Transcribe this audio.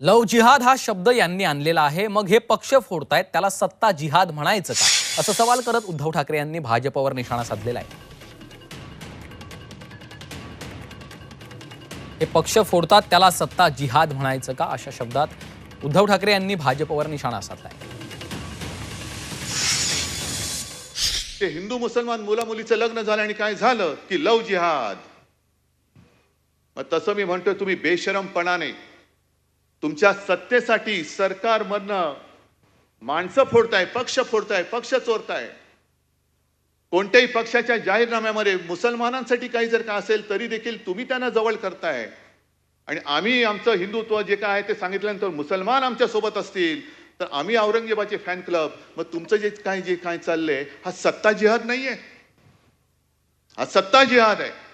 लव जिहाद हा शब्द यांनी आणलेला आहे. मग हे पक्ष फोडतायत त्याला सत्ता जिहाद म्हणायचं का? असं सवाल करत उद्धव ठाकरे यांनी भाजपवर निशाणा साधलेला आहे. हे पक्ष फोडतात त्याला सत्ता जिहाद म्हणायचं का? अशा शब्दात उद्धव ठाकरे यांनी भाजपवर निशाणा साधलाय. ते हिंदू मुसलमान मुला मुलीचं लग्न झालं आणि काय झालं? की लव जिहाद. मग तसं मी म्हणतोय तुम्ही बेशरमपणाने तुमच्या सत्तेसाठी सरकारमधनं माणसं फोडताय पक्ष फोडताय पक्ष चोरताय. कोणत्याही पक्षाच्या जाहीरनाम्यामध्ये मुसलमानांसाठी काही जर का असेल तरी देखील तुम्ही त्यांना जवळ करताय. आणि आम्ही आमचं हिंदुत्व जे काय आहे ते सांगितल्यानंतर मुसलमान आमच्यासोबत असतील तर आम्ही औरंगजेबाचे फॅन क्लब मग तुमचं जे काय जे काय चाललंय हा सत्ता जिहाद नाहीये. हा सत्ता जिहाद आहे.